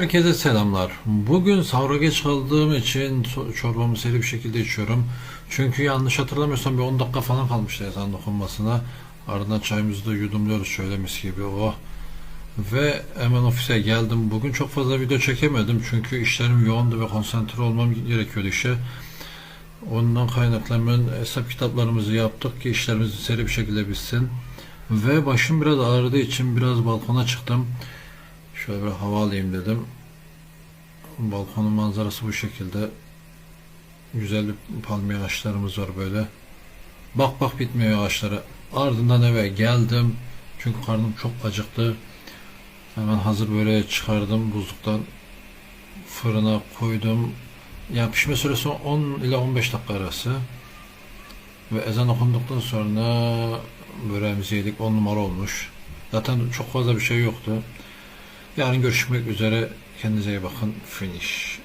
herkese selamlar. Bugün sahura geç kaldığım için çorbamı seri bir şekilde içiyorum. Çünkü yanlış hatırlamıyorsam bir 10 dakika falan kalmıştı ezan dokunmasına. Ardından çayımızı da yudumluyoruz şöyle mis gibi oh. Ve hemen ofise geldim. Bugün çok fazla video çekemedim çünkü işlerim yoğundu ve konsantre olmam gerekiyordu işe. Ondan kaynaklı hemen hesap kitaplarımızı yaptık ki işlerimiz seri bir şekilde bitsin. Ve başım biraz ağrıdığı için biraz balkona çıktım. Şöyle bir hava alayım dedim. Balkonun manzarası bu şekilde. Güzel bir palmiye ağaçlarımız var böyle. Bak bak bitmiyor ağaçlara. Ardından eve geldim. Çünkü karnım çok acıktı. Hemen hazır böyle çıkardım buzluktan. Fırına koydum. Ya pişme süresi 10 ile 15 dakika arası. Ve ezan okunduktan sonra böreğimizi yedik. 10 numara olmuş. Zaten çok fazla bir şey yoktu. Yarın görüşmek üzere. Kendinize iyi bakın. Finish.